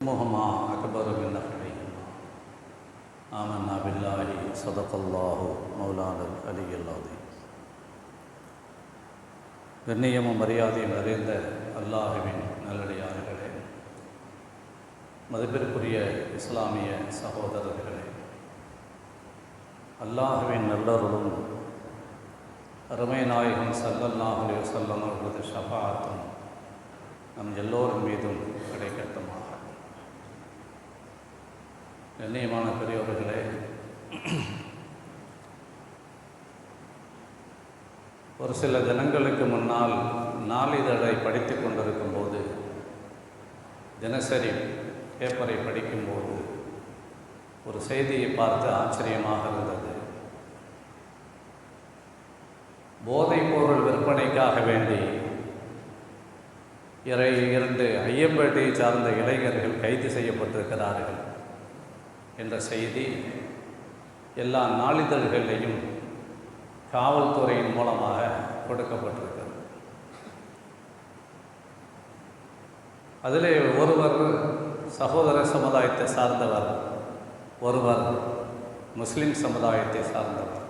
اسمهما أكبر من نفعهما آمنا بالله صدق الله مولانا العلي العظيم கண்ணியமும் மரியாதையும் நிறைந்த அல்லாஹுவின் நல்லடியார்களே மதிப்பிற்குரிய இஸ்லாமிய சகோதரர்களே அல்லாஹுவின் நல்லருளும் அருமை நாயகம் சல்லல்லாஹு அலைஹி வஸல்லம் அவர்களது ஷஃபாத்தும் நம் எல்லோரின் மீதும் கண்ணியமான பெரியவர்களே. ஒரு சில தினங்களுக்கு முன்னால் நாளிதழை படித்து கொண்டிருக்கும் போது தினசரி பேப்பரை படிக்கும்போது ஒரு செய்தியை பார்த்து ஆச்சரியமாக இருந்தது. போதைப் பொருள் விற்பனைக்காக வேண்டி இறை இரண்டு ஐயம்பேட்டையை சார்ந்த இளைஞர்கள் கைது செய்யப்பட்டிருக்கிறார்கள். என்ற செய்தி எல்லா நாளிதழ்களையும் காவல்துறையின் மூலமாக கொடுக்கப்பட்டிருக்கிறது. அதில் ஒருவர் சகோதர சமுதாயத்தை சார்ந்தவர் ஒருவர் முஸ்லிம் சமுதாயத்தை சார்ந்தவர்.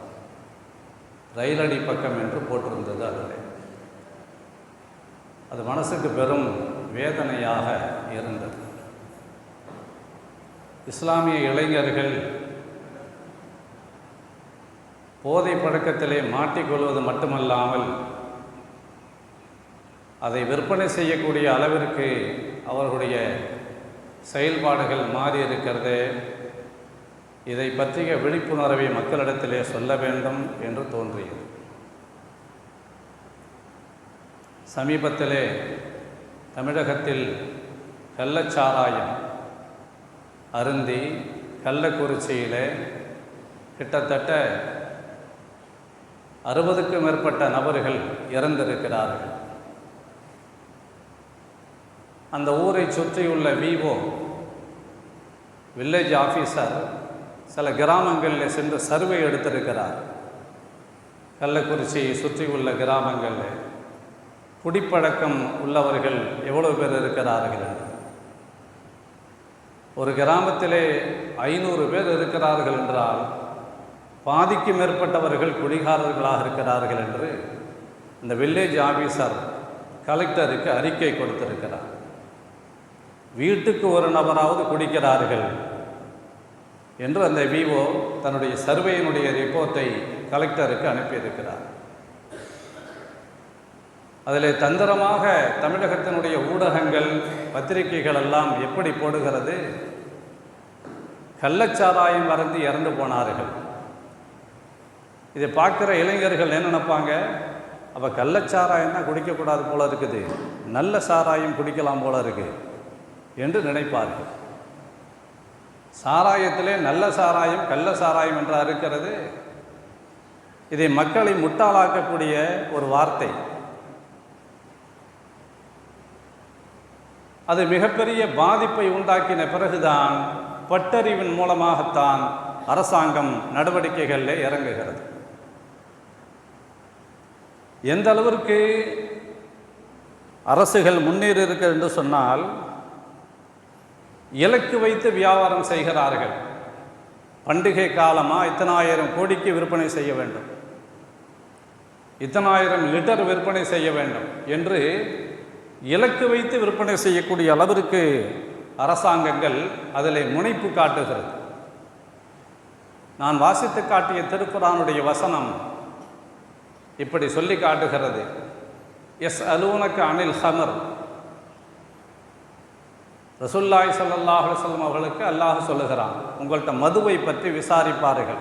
ரயிலடி பக்கம் என்று போட்டிருந்தது அதில். அது மனசுக்கு பெரும் வேதனையாக இருந்தது. இஸ்லாமிய இளைஞர்கள் போதை பழக்கத்திலே மாட்டிக்கொள்வது மட்டுமல்லாமல் அதை விற்பனை செய்யக்கூடிய அளவிற்கு அவர்களுடைய செயல்பாடுகள் மாறி இருக்கிறது இதை பற்றிய விழிப்புணர்வை மக்களிடத்திலே சொல்ல வேண்டும் என்று தோன்றியது. சமீபத்திலே தமிழகத்தில் கள்ளச்சாராயம் அருந்தி கள்ளக்குறிச்சியில் கிட்டத்தட்ட அறுபதுக்கும் மேற்பட்ட நபர்கள் இறந்திருக்கிறார்கள். அந்த ஊரை சுற்றியுள்ள விஓ வில்லேஜ் ஆஃபீஸர் சில கிராமங்களில் சென்று சர்வே எடுத்திருக்கிறார். கள்ளக்குறிச்சியை சுற்றியுள்ள கிராமங்களில் குடிப்பழக்கம் உள்ளவர்கள் எவ்வளவு பேர் இருக்கிறார்கள் என்று. ஒரு கிராமத்திலே ஐநூறு பேர் இருக்கிறார்கள் என்றால் பாதிக்கு மேற்பட்டவர்கள் குடிகாரர்களாக இருக்கிறார்கள் என்று இந்த வில்லேஜ் ஆஃபீஸர் கலெக்டருக்கு அறிக்கை கொடுத்திருக்கிறார். வீட்டுக்கு ஒரு நபராவது குடிக்கிறார்கள் என்று அந்த விஓ தன்னுடைய சர்வேயினுடைய ரிப்போர்ட்டை கலெக்டருக்கு அனுப்பியிருக்கிறார். அதில் தந்திரமாக தமிழகத்தினுடைய ஊடகங்கள் பத்திரிகைகள் எல்லாம் எப்படி போடுகிறது? கள்ளச்சாராயம் மறந்து இறந்து போனார்கள். இதை பார்க்குற இளைஞர்கள் என்ன நினைப்பாங்க? அப்போ கள்ளச்சாராயம் தான் குடிக்கக்கூடாது போல இருக்குது. நல்ல சாராயம் குடிக்கலாம் போல இருக்கு என்று நினைப்பார்கள். சாராயத்திலே நல்ல சாராயம் கள்ள சாராயம் என்றா இருக்கிறது? இதை மக்களை முட்டாளாக்கக்கூடிய ஒரு வார்த்தை. அது மிகப்பெரிய பாதிப்பை உண்டாக்கின பிறகுதான் பட்டறிவின் மூலமாகத்தான் அரசாங்கம் நடவடிக்கைகளில் இறங்குகிறது. எந்த அளவிற்கு அரசுகள் முன்னேறி இருக்கிறது என்று சொன்னால் இலக்கு வைத்து வியாபாரம் செய்கிறார்கள். பண்டிகை காலமாக இத்தனாயிரம் கோடிக்கு விற்பனை செய்ய வேண்டும். இத்தனாயிரம் லிட்டர் விற்பனை செய்ய வேண்டும் என்று இலக்கு வைத்து விற்பனை செய்யக்கூடிய அளவிற்கு அரசாங்கங்கள் அதில் முனைப்பு காட்டுகிறது. நான் வாசித்து காட்டிய திருக்குறானுடைய வசனம் இப்படி சொல்லி காட்டுகிறது. எஸ் அலூனக்கு அனில் ஹமர். ரசுல்லாய் சல்லாஹ் அலுவலம் அவர்களுக்கு அல்லாஹ் சொல்லுகிறான் உங்கள்கிட்ட மதுவை பற்றி விசாரிப்பார்கள்.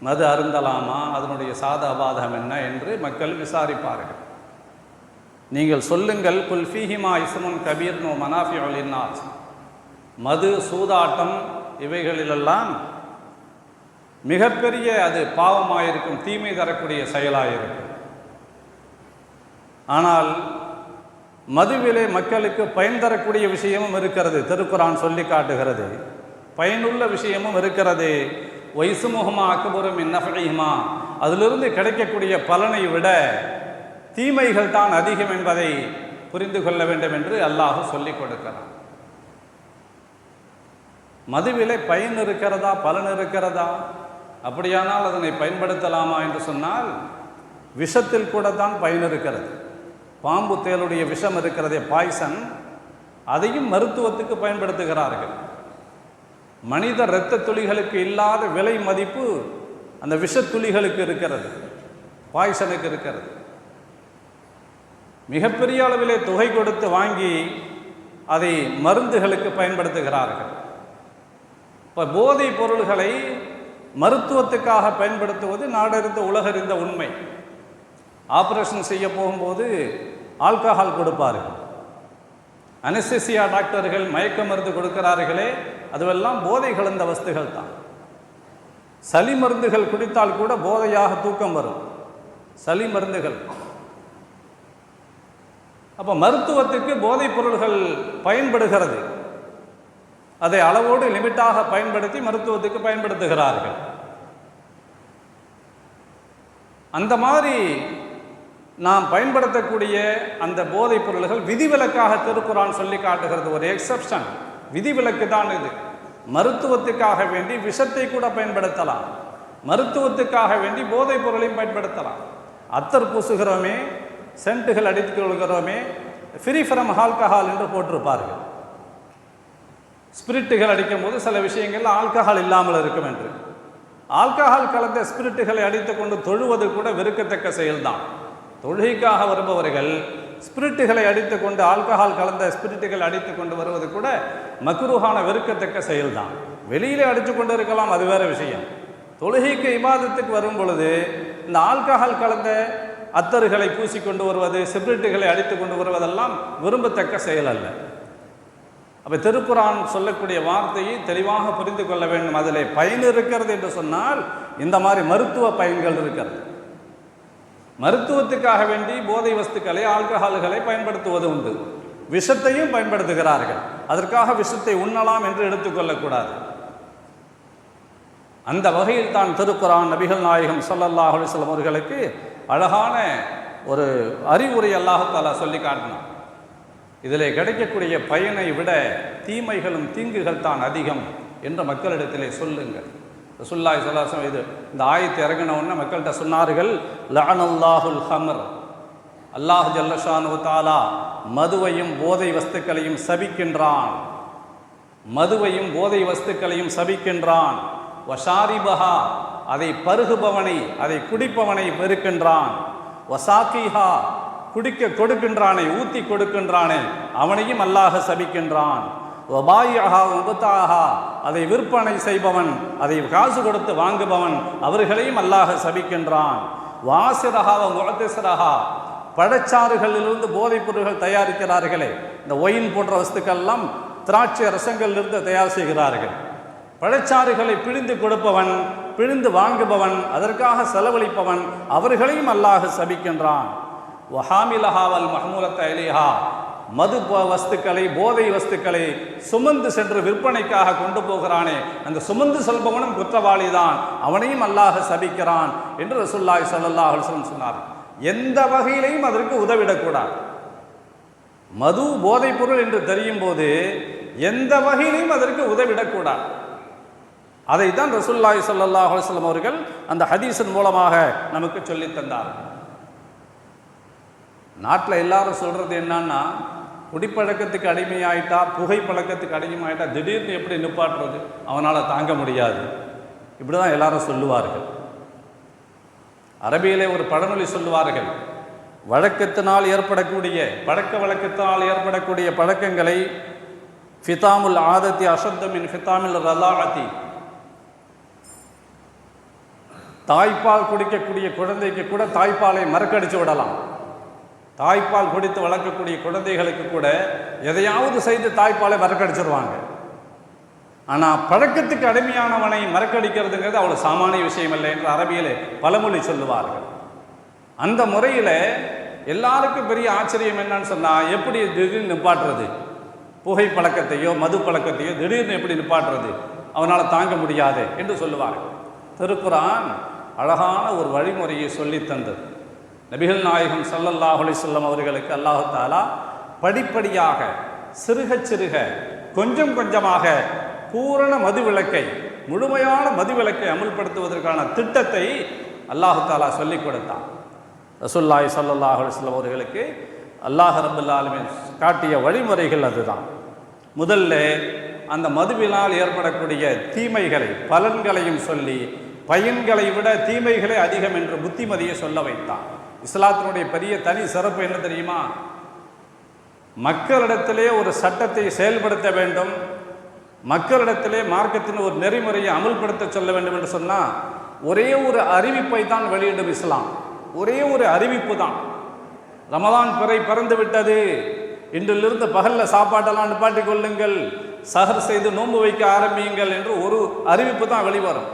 மது அருந்தலாமா? அதனுடைய சாத அபாதம் என்ன? என்று மக்கள் விசாரிப்பார்கள். நீங்கள் சொல்லுங்கள் குல்ஃபீஹிமா இஸ்முன் கபீர் நோ மனாஃபி அலின்னாஸ் மது சூதாட்டம் இவைகளிலெல்லாம் மிகப்பெரிய அது பாவமாயிருக்கும் தீமை தரக்கூடிய செயலாயிருக்கும். ஆனால் மதுவிலே மக்களுக்கு பயன் தரக்கூடிய விஷயமும் இருக்கிறது. திருக்குறான் சொல்லி காட்டுகிறது. பயனுள்ள விஷயமும் இருக்கிறது. வயசுமுகமா அக்குபுரம் இன்னஃபையுமா அதிலிருந்து கிடைக்கக்கூடிய பலனை விட தீமைகள் தான் அதிகம் என்பதை புரிந்து கொள்ள வேண்டும் என்று அல்லாஹ் சொல்லிக் கொடுக்கிறான். மதுவிலே பயன் இருக்கிறதா பலன் இருக்கிறதா? அப்படியானால் அதனை பயன்படுத்தலாமா என்று சொன்னால் விஷத்தில் கூட தான் பயன் இருக்கிறது. பாம்பு தேலுடைய விஷம் இருக்கிறதே பாய்சன் அதையும் மருத்துவத்துக்கு பயன்படுத்துகிறார்கள். மனித இரத்த துளிகளுக்கு இல்லாத விலை மதிப்பு அந்த விஷத்துளிகளுக்கு இருக்கிறது பாய்சனுக்கு இருக்கிறது. மிகப்பெரிய அளவிலே தொகை கொடுத்து வாங்கி அதை மருந்துகளுக்கு பயன்படுத்துகிறார்கள். இப்போ போதைப் பொருள்களை மருத்துவத்துக்காக பயன்படுத்துவது நாடறிந்த உலகறிந்த உண்மை. ஆபரேஷன் செய்ய போகும்போது ஆல்கஹால் கொடுப்பார்கள். அனஸ்தெசியா டாக்டர்கள் மயக்க மருந்து கொடுக்கிறார்களே அதுவெல்லாம் போதை கலந்த வஸ்துகள் தான். சளி மருந்துகள் குடித்தால் கூட போதையாக தூக்கம் வரும். சளி மருந்துகள் அப்போ மருத்துவத்துக்கு போதைப் பொருள்கள் பயன்படுகிறது. அதை அளவோடு லிமிட்டாக பயன்படுத்தி மருத்துவத்துக்கு பயன்படுத்துகிறார்கள். அந்த மாதிரி நாம் பயன்படுத்தக்கூடிய அந்த போதைப் பொருள்கள் விதிவிலக்காக திருக்குறான் சொல்லி காட்டுகிறது ஒரு எக்ஸப்ஷன் விதிவிலக்கு தான் இது. மருத்துவத்துக்காக வேண்டி விஷத்தை கூட பயன்படுத்தலாம். மருத்துவத்துக்காக வேண்டி போதைப் பொருளையும் பயன்படுத்தலாம். அத்தர் பூசுகிறோமே சென்ட்டுகள் அடித்துக் கொள்கிறோமே ஃப்ரீ ஃப்ரம் ஆல்கஹால் என்று போட்டிருப்பார்கள். ஸ்பிரிட்டுகள் அடிக்கும்போது சில விஷயங்கள் ஆல்கஹால் இல்லாமல் இருக்கும் என்று. ஆல்கஹால் கலந்த ஸ்பிரிட்டுகளை அடித்து கொண்டு தொழுவது கூட வெறுக்கத்தக்க செயல்தான். தொழுகைக்காக வருபவர்கள் ஸ்பிரிட்டுகளை அடித்துக்கொண்டு ஆல்கஹால் கலந்த ஸ்பிரிட்டுகள் அடித்து கொண்டு வருவது கூட மக்ரூஹான வெறுக்கத்தக்க செயல்தான். வெளியிலே அடித்து கொண்டு இருக்கலாம் அது வேற விஷயம். தொழுகைக்கு இமாதத்துக்கு வரும் பொழுது இந்த ஆல்கஹால் கலந்த அத்தறுகளை பூசிக்கொண்டு வருவது சிப்ரிட்டுகளை அடித்து கொண்டு வருவதெல்லாம் விரும்பத்தக்க செயல் அல்ல. அப்போ திருக்குறான் சொல்லக்கூடிய வார்த்தையை தெளிவாக புரிந்து கொள்ள வேண்டும். அதில் பயன் இருக்கிறது என்று சொன்னால் இந்த மாதிரி மருத்துவ பயன்கள் இருக்கிறது. மருத்துவத்துக்காக வேண்டி போதை வஸ்துக்களை ஆல்கஹால்களை பயன்படுத்துவது உண்டு. விஷத்தையும் பயன்படுத்துகிறார்கள். அதற்காக விஷத்தை உண்ணலாம் என்று எடுத்துக்கொள்ளக்கூடாது அந்த வகையில் தான் திருக்குறான் நபிகள் நாயகம் சொல்லல்லாஹ் அலைஹி அவர்களுக்கு அழகான ஒரு அறிவுரை அல்லாஹாலா சொல்லி காட்டினான். இதில் கிடைக்கக்கூடிய பயனை விட தீமைகளும் தீங்குகள் தான் அதிகம் என்று மக்களிடத்திலே சொல்லுங்கள். ரசுல்லாய் சொல்லாசம் இது இந்த ஆயத்தை இறங்கின உடனே மக்கள்கிட்ட சொன்னார்கள் லஅனல்லாஹுல் ஹமர். அல்லாஹ் ஜல்லஷானு தாலா மதுவையும் போதை வஸ்துக்களையும் சபிக்கின்றான். மதுவையும் போதை வஸ்துக்களையும் சபிக்கின்றான். வஷாரிபஹா அதை பருகுபவனை அதை குடிப்பவனை வெறுக்கின்றான். வசாக்கிஹா குடிக்க கொடுக்கின்றானே ஊத்தி கொடுக்கின்றானே அவனையும் அல்லாஹ் சபிக்கின்றான். வபாயிஹா உபத்தாஹா அதை விற்பனை செய்பவன் அதை காசு கொடுத்து வாங்குபவன் அவர்களையும் அல்லாஹ் சபிக்கின்றான். வாசிரஹா முகத்திசரஹா பழச்சாறுகளிலிருந்து போதைப் பொருட்கள் தயாரிக்கிறார்களே இந்த ஒயின் போன்ற வஸ்துக்கள்லாம் திராட்சை ரசங்களிலிருந்து தயார் செய்கிறார்கள். பழச்சாறுகளை பிழிந்து கொடுப்பவன் பிழிந்து வாங்குபவன் அதற்காக செலவழிப்பவன் அவர்களையும் அல்லாஹ் சபிக்கின்றான். வஹாமிலஹாவல் மஹமூலத்த மது ப- வஸ்துக்களை போதை வஸ்துக்களை சுமந்து சென்று விற்பனைக்காக கொண்டு போகிறானே அந்த சுமந்து செல்பவனும் குற்றவாளி தான் அவனையும் அல்லாஹ் சபிக்கிறான் என்று ரசுல்லாய் சல்லா அலைஹி சொன்னார். எந்த வகையிலையும் அதற்கு உதவிடக்கூடாது. மது போதைப் பொருள் என்று தெரியும் போது எந்த வகையிலையும் அதற்கு உதவிடக்கூடாது. அதை தான் ரசூல்லாய் சல்லா அலுவலம் அவர்கள் அந்த ஹதீஸின் மூலமாக நமக்கு சொல்லி தந்தார். நாட்டில் எல்லாரும் சொல்றது என்னன்னா குடிப்பழக்கத்துக்கு அடிமையாயிட்டா புகைப்பழக்கத்துக்கு அடிமையாயிட்டா திடீர்னு எப்படி நிப்பாட்டுறது? அவனால் தாங்க முடியாது. இப்படி தான் எல்லாரும் சொல்லுவார்கள். அரபியிலே ஒரு பழமொழி சொல்லுவார்கள் வழக்கத்தினால் ஏற்படக்கூடிய பழக்க வழக்கத்தினால் ஏற்படக்கூடிய பழக்கங்களை ஃபிதாமுல் ஆதத்தி அசத்தமின் ஃபிதாமில் ரலாஅத்தி. தாய்ப்பால் குடிக்கக்கூடிய குழந்தைக்கு கூட தாய்ப்பாலை மறக்கடிச்சு விடலாம். தாய்ப்பால் குடித்து வளர்க்கக்கூடிய குழந்தைகளுக்கு கூட எதையாவது செய்து தாய்ப்பாலை மறக்கடிச்சிருவாங்க. ஆனால் பழக்கத்துக்கு அடிமையானவனை மறக்கடிக்கிறதுங்கிறது அவ்வளோ சாமானிய விஷயம் இல்லை என்று அரபியிலே பழமொழி சொல்லுவார்கள். அந்த முறையில் எல்லாருக்கும் பெரிய ஆச்சரியம் என்னன்னு சொன்னால் எப்படி திடீர்னு நிப்பாட்டுறது? புகை பழக்கத்தையோ மது பழக்கத்தையோ திடீர்னு எப்படி நிப்பாட்டுறது? அவனால் தாங்க முடியாது என்று சொல்லுவார்கள். திருக்குறான் அழகான ஒரு வழிமுறையை சொல்லித் தந்தது நபிகள் நாயகம் ஸல்லல்லாஹு அலைஹி அவர்களுக்கு அல்லாஹு தாலா படிப்படியாக சிறுக சிறுக கொஞ்சம் கொஞ்சமாக பூரண மதுவிலக்கை முழுமையான மதுவிலக்கை அமுல்படுத்துவதற்கான திட்டத்தை அல்லாஹு தாலா சொல்லிக் கொடுத்தான். ரசுல்லாய் சல்லல்லாஹு அலைஹி அவர்களுக்கு அல்லாஹ் ரபுல்லாலுமே காட்டிய வழிமுறைகள் அதுதான். முதல்ல அந்த மதுவினால் ஏற்படக்கூடிய தீமைகளை பலன்களையும் சொல்லி பயன்களை விட தீமைகளே அதிகம் என்று புத்திமதியை சொல்ல வைத்தான். இஸ்லாத்தினுடைய பெரிய தனி சிறப்பு என்ன தெரியுமா? மக்களிடத்திலே ஒரு சட்டத்தை செயல்படுத்த வேண்டும். மக்களிடத்திலே மார்க்கத்தின் ஒரு நெறிமுறையை அமுல்படுத்த சொல்ல வேண்டும் என்று சொன்னால் ஒரே ஒரு அறிவிப்பை தான் வெளியிடும் இஸ்லாம். ஒரே ஒரு அறிவிப்பு தான். ரமதான் பிறை பிறந்து விட்டது. இன்றிலிருந்து பகல்ல சாப்பாட்டெல்லாம் நிப்பாட்டி கொள்ளுங்கள். சஹர் செய்து நோன்பு வைக்க ஆரம்பியுங்கள் என்று ஒரு அறிவிப்பு தான் வெளிவரும்.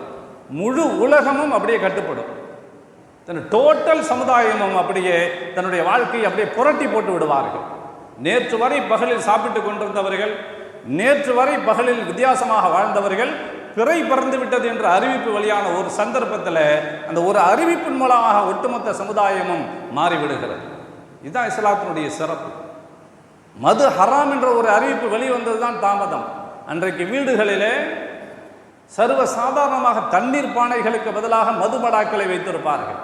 முழு உலகமும் அப்படியே கட்டுப்படும். தன் டோட்டல் சமுதாயமும் அப்படியே தன்னுடைய வாழ்க்கையை அப்படியே புரட்டி போட்டு விடுவார்கள். நேற்று வரை பகலில் சாப்பிட்டு கொண்டிருந்தவர்கள் நேற்று வரை பகலில் வித்தியாசமாக வாழ்ந்தவர்கள் பிறை பிறந்து விட்டது என்ற அறிவிப்பு வழியான ஒரு சந்தர்ப்பத்தில் அந்த ஒரு அறிவிப்பின் மூலமாக ஒட்டுமொத்த சமுதாயமும் மாறிவிடுகிறது. இதுதான் இஸ்லாத்தினுடைய சிறப்பு. மது ஹராம் என்ற ஒரு அறிவிப்பு வெளிவந்தது தான் தாமதம். அன்றைக்கு வீடுகளிலே சர்வ சாதாரணமாக தண்ணீர் பானைகளுக்கு பதிலாக மதுபடாக்களை வைத்திருப்பார்கள்.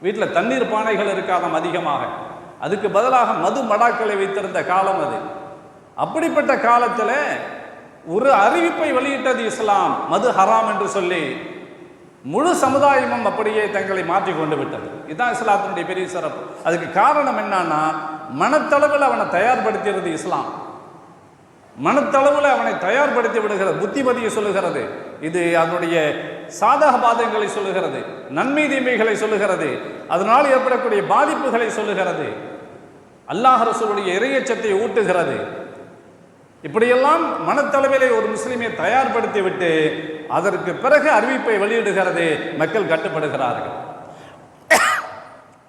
வீட்டில் தண்ணீர் பானைகள் இருக்காதாம் அதிகமாக. அதுக்கு பதிலாக மது மடாக்களை வைத்திருந்த காலம் அது. அப்படிப்பட்ட காலத்தில் ஒரு அறிவிப்பை வெளியிட்டது இஸ்லாம் மது ஹராம் என்று சொல்லி முழு சமுதாயமும் அப்படியே தங்களை மாற்றி கொண்டு விட்டது. இதுதான் இஸ்லாத்தினுடைய பெரிய சிறப்பு. அதுக்கு காரணம் என்னன்னா மனத்தளவில் அவனை தயார்படுத்தியது இஸ்லாம். மனத்தளவில் அவனை தயார்படுத்தி விடுகிறது புத்திமதியை சொல்லுகிறது. இது அதனுடைய சாதக பாதகங்களை சொல்லுகிறது நன்மை தீமைகளை சொல்லுகிறது அதனால் ஏற்படக்கூடிய பாதிப்புகளை சொல்லுகிறது. அல்லாஹ் ரசூலுடைய இறையச்சத்தை ஊட்டுகிறது. இப்படியெல்லாம் மனத்தளவிலே ஒரு முஸ்லீமை தயார்படுத்தி விட்டு அதற்கு பிறகு அறிவிப்பை வெளியிடுகிறது மக்கள் கட்டுப்படுகிறார்கள்.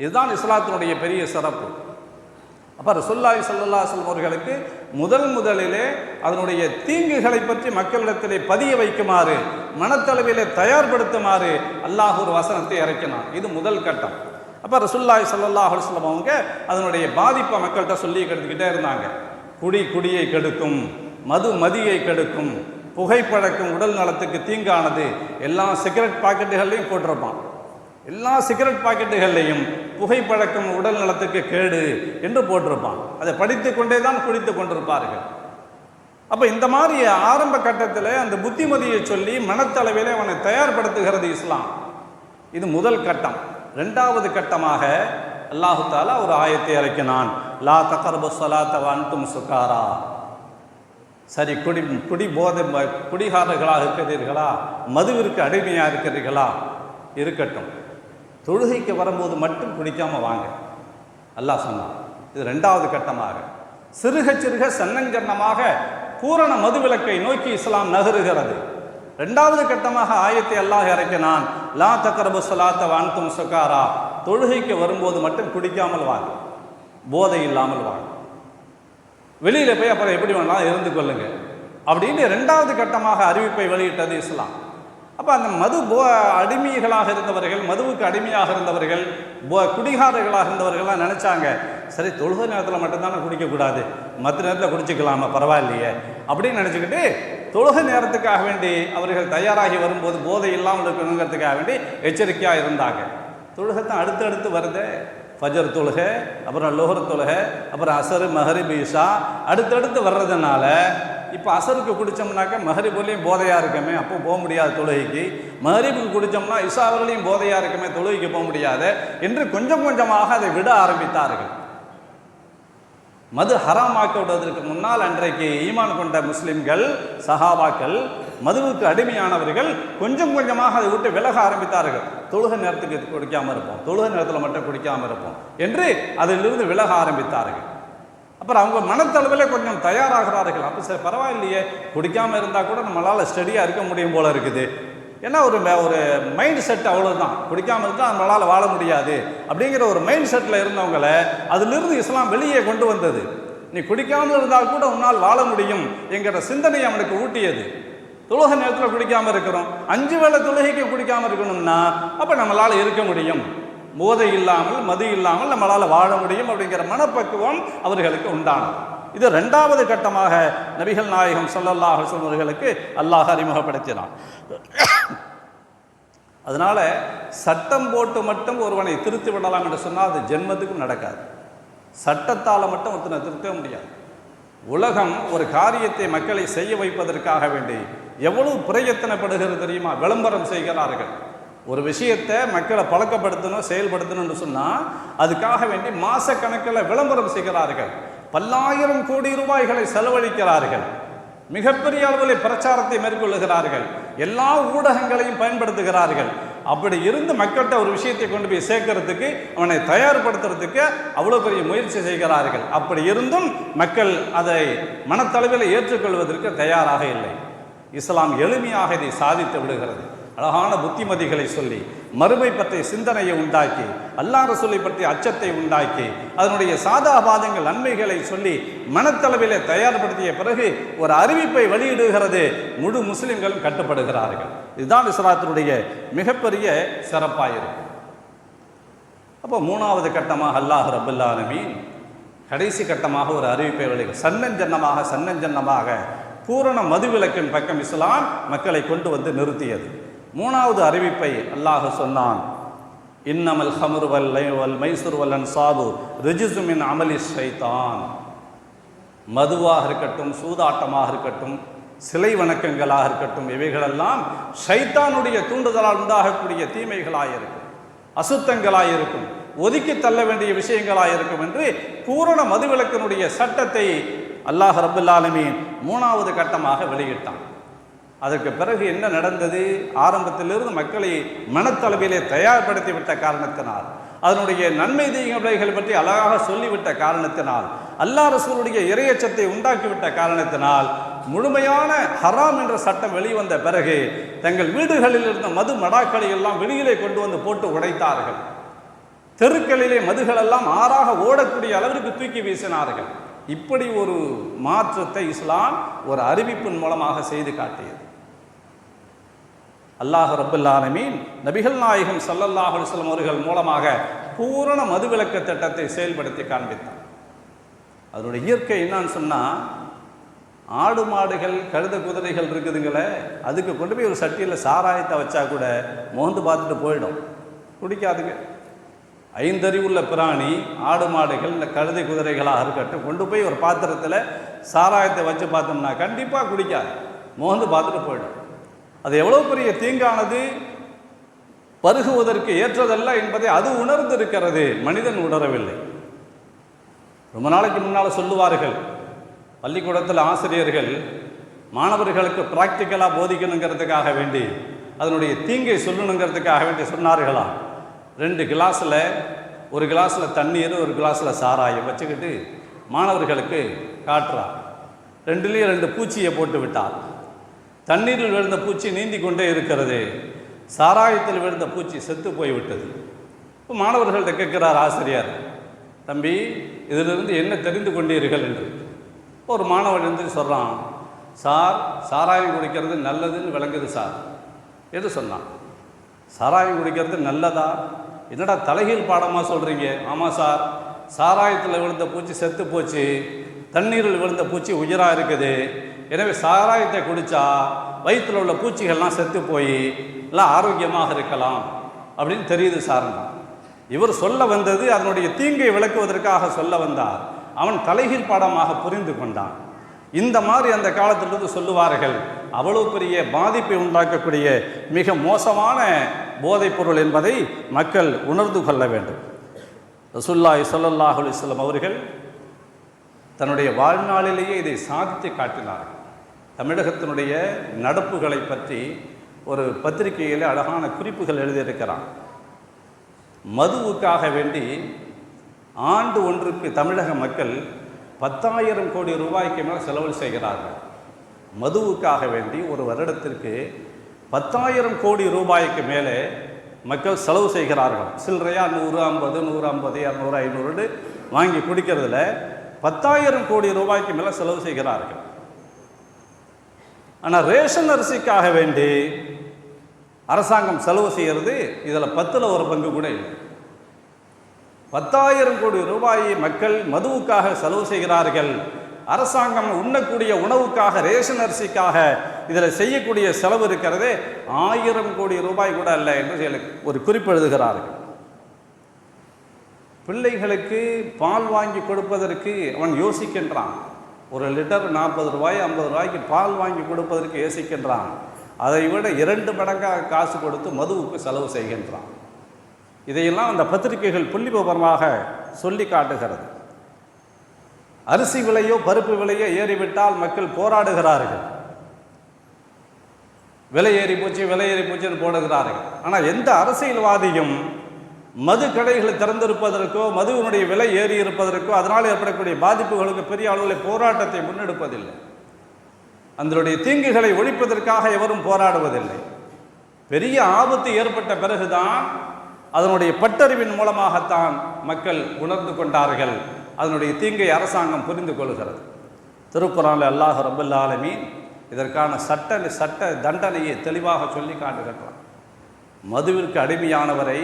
இதுதான் இஸ்லாத்தினுடைய பெரிய சிறப்பு. அப்போ ரசுல்லாய் சல்லா அவர்களுக்கு முதல் முதலிலே அதனுடைய தீங்குகளை பற்றி மக்களிடத்திலே பதிய வைக்குமாறு மனத்தளவிலே தயார்படுத்துமாறு அல்லாஹ் ஒரு வசனத்தை இறக்கினான். இது முதல் கட்டம். அப்போ ரசுல்லாய் சல்லா அலுவலம் அவங்க அதனுடைய பாதிப்பை மக்கள்கிட்ட சொல்லி கெடுத்துக்கிட்டே இருந்தாங்க. குடி குடியை கெடுக்கும் மது மதியை கெடுக்கும் புகைப்பழக்கம் உடல் நலத்துக்கு தீங்கானது எல்லா சிகரெட் பாக்கெட்டுகள்லையும் போட்டிருப்பான். எல்லா சிகரெட் பாக்கெட்டுகள்லையும் புகைப்பழக்கம் உடல் நலத்துக்கு கேடு என்று போட்டிருப்பான். அதை படித்து கொண்டே தான் குடித்து கொண்டிருப்பார்கள். அப்போ இந்த மாதிரி ஆரம்ப கட்டத்தில் அந்த புத்திமதியை சொல்லி மனத்தளவில் அவனை தயார்படுத்துகிறது இஸ்லாம். இது முதல் கட்டம். ரெண்டாவது கட்டமாக அல்லாஹு தாலா ஒரு ஆயத்தை இறக்கினான் லா தகர்பு சலாத்த வான்தும் சுகாரா. சரி குடி குடி போதை குடிகாரர்களாக இருக்கிறீர்களா? மதுவிற்கு அடிமையாக இருக்கிறீர்களா? இருக்கட்டும். தொழுகைக்கு வரும்போது மட்டும் குடிக்காமல் வாங்க. அல்லாஹ் சொன்னான். இது ரெண்டாவது கட்டமாக. சிறுக சிறுக சன்னஞ்சன்னமாக பூரண மதுவிலக்கை நோக்கி இஸ்லாம் நகருகிறது. ரெண்டாவது கட்டமாக ஆயத்தை அல்லாஹ் இறக்கினான். லா தக்கரபு சலாத்த வான்தும் சுகாரா. தொழுகைக்கு வரும்போது மட்டும் குடிக்காமல் வாங்க. போதை இல்லாமல் வாங்க. வெளியில் போய் அப்புறம் எப்படி வேணாலும் இருந்து கொள்ளுங்க அப்படின்னு ரெண்டாவது கட்டமாக அறிவிப்பை வெளியிட்டது இஸ்லாம். அப்போ அந்த மது போ அடிமைகளாக இருந்தவர்கள் மதுவுக்கு அடிமையாக இருந்தவர்கள் போ குடிகாரர்களாக இருந்தவர்கள்லாம் நினச்சாங்க சரி தொழுகை நேரத்தில் மட்டும்தானே குடிக்கக்கூடாது மற்ற நேரத்தில் குடிச்சிக்கலாமா பரவாயில்லையே அப்படின்னு நினச்சிக்கிட்டு தொழுகை நேரத்துக்காக வேண்டி அவர்கள் தயாராகி வரும்போது போதை இல்லாமல் இருக்கணுங்கிறதுக்காக வேண்டி எச்சரிக்கையாக இருந்தாங்க. தொழுகை தான் அடுத்தடுத்து வருதே. ஃபஜர் தொழுகை அப்புறம் லோஹர் தொழுகை அப்புறம் அசரு மஹரிப் ஈஷா அடுத்தடுத்து வர்றதுனால இப்போ அசருக்கு குடித்தோம்னாக்க மஹரிபுலையும் போதையாக இருக்கமே அப்போ போக முடியாது தொழுகைக்கு. மஹரிபுக்கு குடித்தோம்னா இஷாவிலையும் போதையாக இருக்கமே தொழுகைக்கு போக முடியாது என்று கொஞ்சம் கொஞ்சமாக அதை விட ஆரம்பித்தார்கள். மது ஹராமாக்க விடுவதற்கு முன்னால் அன்றைக்கு ஈமான் கொண்ட முஸ்லிம்கள் சஹாபாக்கள் மதுவுக்கு அடிமையானவர்கள் கொஞ்சம் கொஞ்சமாக அதை விட்டு விலக ஆரம்பித்தார்கள். தொழுகை நேரத்துக்கு குடிக்காமல் இருப்போம். தொழுக நேரத்தில் மட்டும் குடிக்காமல் இருப்போம் என்று அதிலிருந்து விலக ஆரம்பித்தார்கள். அப்புறம் அவங்க மனத்தளவில் கொஞ்சம் தயாராகிறார்கள். அப்போ சரி பரவாயில்லையே குடிக்காமல் இருந்தால் கூட நம்மளால் ஸ்டடியாக இருக்க முடியும் போல இருக்குது. ஏன்னா ஒரு ம- ஒரு மைண்ட் செட் அவ்வளோதான் குடிக்காமல் இருந்தால் நம்மளால் வாழ முடியாது. அப்படிங்கிற ஒரு மைண்ட் செட்டில் இருந்தவங்களை அதிலிருந்து இஸ்லாம் வெளியே கொண்டு வந்தது. நீ குடிக்காமல் இருந்தால் கூட உன்னால் வாழ முடியும் என்கிற சிந்தனை அவனுக்கு ஊட்டியது. தொழுகை நேரத்தில் குடிக்காமல் இருக்கிறோம். அஞ்சு வேளை தொழுகைக்கு குடிக்காமல் இருக்கணும்னா அப்போ நம்மளால் இருக்க முடியும். போதை இல்லாமல் மது இல்லாமல் நம்மளால் வாழ முடியும் அப்படிங்கிற மனப்பக்குவம் அவர்களுக்கு உண்டானது. இது ரெண்டாவது கட்டமாக நபிகள் நாயகம் சொல்லல்லாஹ் அவர்களுக்கு அல்லாஹ் அறிமுகப்படுத்தினான். அதனால சட்டம் போட்டு மட்டும் ஒருவனை திருத்தி விடலாம் என்று சொன்னால் அது ஜென்மத்துக்கும் நடக்காது. சட்டத்தால் மட்டும் ஒருத்தனை திருத்த முடியாது. உலகம் ஒரு காரியத்தை மக்களை செய்ய வைப்பதற்காக வேண்டி எவ்வளவு பிரயத்தனப்படுகிறது தெரியுமா? விளம்பரம் செய்கிறார்கள். ஒரு விஷயத்தை மக்களை பழக்கப்படுத்தணும் செயல்படுத்தணும்னு சொன்னால் அதுக்காக வேண்டி மாசக்கணக்கில் விளம்பரம் செய்கிறார்கள். பல்லாயிரம் கோடி ரூபாய்களை செலவழிக்கிறார்கள். மிகப்பெரிய அளவில் பிரச்சாரத்தை மேற்கொள்ளுகிறார்கள். எல்லா ஊடகங்களையும் பயன்படுத்துகிறார்கள். அப்படி இருந்து மக்கள்கிட்ட ஒரு விஷயத்தை கொண்டு போய் சேர்க்கறதுக்கு அவனை தயார்படுத்துறதுக்கு அவ்வளோ பெரிய முயற்சி செய்கிறார்கள். அப்படி இருந்தும் மக்கள் அதை மனத்தளவில் ஏற்றுக்கொள்வதற்கு தயாராக இல்லை. இஸ்லாம் எளிமையாக இதை சாதித்து விடுகிறது. அழகான புத்திமதிகளை சொல்லி மறுமை பற்றிய சிந்தனையை உண்டாக்கி அல்லாஹ் ரசூலை பற்றிய அச்சத்தை உண்டாக்கி அதனுடைய சாதாபாதங்கள் நன்மைகளை சொல்லி மனத்தளவில் தயார்படுத்திய பிறகு ஒரு அறிவிப்பை வெளியிடுகிறது. முழு முஸ்லிம்களும் கட்டுப்படுகிறார்கள். இதுதான் இஸ்லாத்தினுடைய மிகப்பெரிய சிறப்பாயிருக்கும். அப்போ மூணாவது கட்டமாக அல்லாஹ் ரபுல்லாலமீன் கடைசி கட்டமாக ஒரு அறிவிப்பை வெளியிடும் சன்னஞ்சன்னமாக சன்னஞ்சன்னமாக பூரண மதுவிலக்கின் பக்கம் இஸ்லாம் மக்களை கொண்டு வந்து நிறுத்தியது. மூணாவது அறிவிப்பை அல்லாஹ் சொன்னான். இன்னமல் ஹமர் வல் வல் மைசூர் வல்லன் சாது ரிஜிசுமின் அமலி ஷைத்தான். மதுவாக இருக்கட்டும் சூதாட்டமாக இருக்கட்டும் சிலை வணக்கங்களாக இருக்கட்டும் இவைகளெல்லாம் ஷைத்தானுடைய தூண்டுதலால் உண்டாகக்கூடிய தீமைகளாக இருக்கும் அசுத்தங்களாக இருக்கும் ஒதுக்கி தள்ள வேண்டிய விஷயங்களாக இருக்கும் என்று பூரண மதுவிலக்கினுடைய சட்டத்தை அல்லாஹ் ரபுல் மூணாவது கட்டமாக வெளியிட்டான். அதற்கு பிறகு என்ன நடந்தது? ஆரம்பத்திலிருந்து மக்களை மனத்தளவிலே தயார்படுத்தி விட்ட காரணத்தினால் அதனுடைய நன்மை தீமைகள் பற்றி அழகாக சொல்லிவிட்ட காரணத்தினால் அல்லாஹ் ரசூலுடைய இரையச்சத்தை உண்டாக்கிவிட்ட காரணத்தினால் முழுமையான ஹராம் என்ற சட்டம் வெளிவந்த பிறகு தங்கள் வீடுகளில் இருந்த மது மடாக்களை எல்லாம் வெளியிலே கொண்டு வந்து போட்டு உடைத்தார்கள். தெருக்களிலே மதுகளெல்லாம் ஆறாக ஓடக்கூடிய அளவிற்கு தூக்கி வீசினார்கள். இப்படி ஒரு மாற்றத்தை இஸ்லாம் ஒரு அறிவிப்பின் மூலமாக செய்து காட்டியது. அல்லாஹ் ரபுல்லாலமீன் நபிகள் நாயகம் சல்லல்லாஹ் அலுவலம் அவர்கள் மூலமாக பூரண மதுவிலக்க திட்டத்தை செயல்படுத்தி காண்பித்தார். அதனுடைய இயற்கை என்னன்னு சொன்னால் ஆடு மாடுகள் கழுத குதிரைகள் இருக்குதுங்களே அதுக்கு கொண்டு போய் ஒரு சட்டியில் சாராயத்தை வச்சா கூட மோந்து பார்த்துட்டு போயிடும். குடிக்காதுங்க. ஐந்தறிவுள்ள பிராணி ஆடு மாடுகள் இந்த கழுதை குதிரைகளாக இருக்கட்டும் கொண்டு போய் ஒரு பாத்திரத்தில் சாராயத்தை வச்சு பார்த்தோம்னா கண்டிப்பாக குடிக்காது. மோந்து பார்த்துட்டு போயிடும். அது எவ்வளோ பெரிய தீங்கானது? பருகுவதற்கு ஏற்றதல்ல என்பதை அது உணர்ந்து இருக்கிறது மனிதன் உணரவில்லை. ரொம்ப நாளைக்கு முன்னால் சொல்லுவார்கள் பள்ளிக்கூடத்தில் ஆசிரியர்கள் மாணவர்களுக்கு ப்ராக்டிக்கலாக போதிக்கணுங்கிறதுக்காக வேண்டி அதனுடைய தீங்கை சொல்லணுங்கிறதுக்காக வேண்டி சொன்னார்களாம் ரெண்டு கிளாஸில் ஒரு கிளாஸில் தண்ணீர் ஒரு கிளாஸில் சாராயம் வச்சுக்கிட்டு மாணவர்களுக்கு காட்டுறார் ரெண்டுலேயும் ரெண்டு பூச்சியை போட்டு விட்டார் தண்ணீரில் விழுந்த பூச்சி நீந்தி கொண்டே இருக்கிறது. சாராயத்தில் விழுந்த பூச்சி செத்து போய்விட்டது. இப்போ மாணவர்கள்ட்ட கேட்கிறார் ஆசிரியர் தம்பி இதிலிருந்து என்ன தெரிந்து கொண்டீர்கள்? என்று. ஒரு மாணவன் இருந்து சொல்கிறான் சார் சாராயம் குடிக்கிறது நல்லதுன்னு விளங்குது சார். எது சொன்னான். சாராயம் குடிக்கிறது நல்லதா? என்னடா தலைகீழ் பாடமாக சொல்கிறீங்க ஆமாம் சார். சாராயத்தில் விழுந்த பூச்சி செத்து போச்சு. தண்ணீரில் விழுந்த பூச்சி உயிராக இருக்குது. எனவே சாராயத்தை குடித்தா வயிற்றில் உள்ள பூச்சிகள்லாம் செத்து போய் எல்லாம் ஆரோக்கியமாக இருக்கலாம் அப்படின்னு தெரியுது சார்னா இவர் சொல்ல வந்தது அதனுடைய தீங்கை விளக்குவதற்காக சொல்ல வந்தார். அவன் தலைகீழ் பாடமாக புரிந்து கொண்டான். இந்த மாதிரி அந்த காலத்திலிருந்து சொல்லுவார்கள் அவ்வளவு பெரிய பாதிப்பை உண்டாக்கக்கூடிய மிக மோசமான போதைப்பொருள் என்பதை மக்கள் உணர்ந்து கொள்ள வேண்டும். ரசுல்லாய் ஸல்லல்லாஹு அலிஸ்லம் அவர்கள் தன்னுடைய வாழ்நாளிலேயே இதை சாதித்து காட்டினார்கள். தமிழகத்தினுடைய நடப்புகளை பற்றி ஒரு பத்திரிகையில் அழகான குறிப்புகள் எழுதியிருக்கிறான். மதுவுக்காக வேண்டி ஆண்டு ஒன்றுக்கு தமிழக மக்கள் பத்தாயிரம் கோடி ரூபாய்க்கு மேல் செலவு செய்கிறார்கள். மதுவுக்காக வேண்டி ஒரு வருடத்திற்கு பத்தாயிரம் கோடி ரூபாய்க்கு மேலே மக்கள் செலவு செய்கிறார்கள். சில்லறையா நூறு ஐம்பது நூறு ஐம்பது இரநூறு ஐநூறுன்னு வாங்கி குடிக்கிறதுல பத்தாயிரம் கோடி ரூபாய்க்கு மேலே செலவு செய்கிறார்கள். ஆனால் ரேஷன் அரிசிக்காக வேண்டி அரசாங்கம் செலவு செய்கிறது இதில் பத்தில் ஒரு பங்கு கூட இல்லை. பத்தாயிரம் கோடி ரூபாயை மக்கள் மதுவுக்காக செலவு செய்கிறார்கள். அரசாங்கம் உண்ணக்கூடிய உணவுக்காக ரேஷன் அரிசிக்காக இதில் செய்யக்கூடிய செலவு இருக்கிறதே. ஆயிரம் கோடி ரூபாய் கூட அல்ல என்று ஒரு குறிப்பு எழுதுகிறார்கள். பிள்ளைகளுக்கு பால் வாங்கி கொடுப்பதற்கு அவன் யோசிக்கின்றான். ஒரு லிட்டர் நாற்பது ரூபாய் ஐம்பது ரூபாய்க்கு பால் வாங்கி கொடுப்பதற்கு யோசிக்கின்றான். அதை விட இரண்டு மடங்காக காசு கொடுத்து மதுவுக்கு செலவு செய்கின்றான். இதையெல்லாம் அந்த பத்திரிகைகள் புள்ளி விவரமாக சொல்லி காட்டுகிறது. அரிசி விலையோ பருப்பு விலையோ ஏறிவிட்டால் மக்கள் போராடுகிறார்கள். விலை ஏறி போச்சு விலை ஏறி போச்சுன்னு போடுகிறார்கள். ஆனால் எந்த அரசியல்வாதியும் மது கடைகளை திறந்திருப்பதற்கோ மதுவினுடைய விலை ஏறி இருப்பதற்கோ அதனால் ஏற்படக்கூடிய பாதிப்புகளுக்கு பெரிய அளவில் போராட்டத்தை முன்னெடுப்பதில்லை. அதனுடைய தீங்குகளை ஒழிப்பதற்காக எவரும் போராடுவதில்லை. பெரிய ஆபத்து ஏற்பட்ட பிறகுதான் அதனுடைய பட்டறிவின் மூலமாகத்தான் மக்கள் உணர்ந்து கொண்டார்கள். அதனுடைய தீங்கை அரசாங்கம் புரிந்து கொள்கிறது. திருக்குறானில் அல்லாஹ் ரபுல் ஆலமீன் இதற்கான சட்ட சட்ட தண்டனையை தெளிவாக சொல்லி காட்டுகின்றான். மதுவிற்கு அடிமையானவரை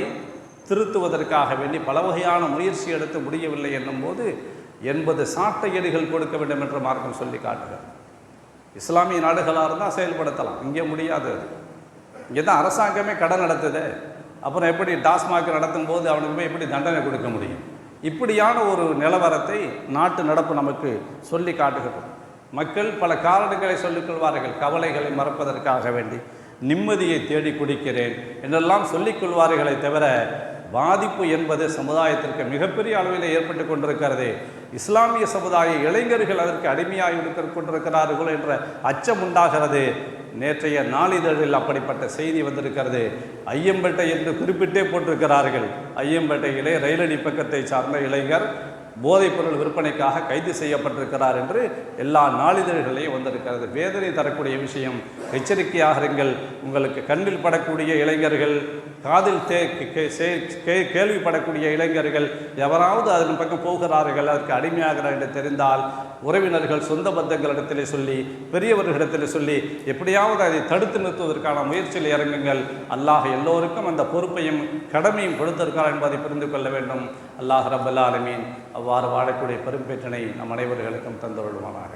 திருத்துவதற்காக வேண்டி பல வகையான முயற்சி எடுத்து முடியவில்லை என்னும்போது எண்பது சாட்டையடிகள் கொடுக்க வேண்டும் என்று மார்க்கம் சொல்லி காட்டுகிறது. இஸ்லாமிய நாடுகளாக இருந்தால் செயல்படுத்தலாம். இங்கே முடியாது இங்கே தான் அரசாங்கமே கடன் நடத்துது. அப்புறம் எப்படி டாஸ்மாக் நடத்தும் போது அவனுக்கு எப்படி தண்டனை கொடுக்க முடியும்? இப்படியான ஒரு நிலவரத்தை நாட்டு நடப்பு நமக்கு சொல்லி காட்டுகிறது. மக்கள் பல காரணங்களை சொல்லிக்கொள்வார்கள் கவலைகளை மறப்பதற்காக வேண்டி நிம்மதியை தேடி குடிக்கிறேன் என்றெல்லாம் சொல்லிக்கொள்வார்களே தவிர பாதிப்பு என்பது சமுதாயத்திற்கு மிகப்பெரிய அளவில் ஏற்பட்டு கொண்டிருக்கிறது. இஸ்லாமிய சமுதாய இளைஞர்கள் அதற்கு அடிமையாக இருக்க கொண்டிருக்கிறார்கள் என்ற அச்சம் உண்டாகிறது. நேற்றைய நாளிதழில் அப்படிப்பட்ட செய்தி வந்திருக்கிறது. ஐயம்பேட்டை என்று குறிப்பிட்டே போட்டிருக்கிறார்கள். ஐயம்பேட்டையிலே ரயிலடி பக்கத்தை சார்ந்த இளைஞர் போதைப்பொருள் விற்பனைக்காக கைது செய்யப்பட்டிருக்கிறார் என்று எல்லா நாளிதழ்களையும் வந்திருக்கிறது. வேதனை தரக்கூடிய விஷயம். எச்சரிக்கையாக இருங்கள் உங்களுக்கு கண்ணில் படக்கூடிய இளைஞர்கள் காதில் தே கே- கே- கேள்விப்படக்கூடிய இளைஞர்கள் எவராவது அதன் பக்கம் போகிறார்கள் அதற்கு அடிமையாகிறார் என்று தெரிந்தால் உறவினர்கள் சொந்த பந்தங்களிடத்திலே சொல்லி பெரியவர்களிடத்திலே சொல்லி எப்படியாவது அதை தடுத்து நிறுத்துவதற்கான முயற்சியில் இறங்குங்கள். அல்லாஹ் எல்லோருக்கும் அந்த பொறுப்பையும் கடமையும் கொடுத்திருக்கிறார் என்பதை புரிந்து கொள்ள வேண்டும். அல்லாஹ் ரபுல்லா அலமீன் அவ்வாறு வாழக்கூடிய பெரும்பேற்றனை நம் அனைவர்களுக்கும் தந்துள்ளவானாக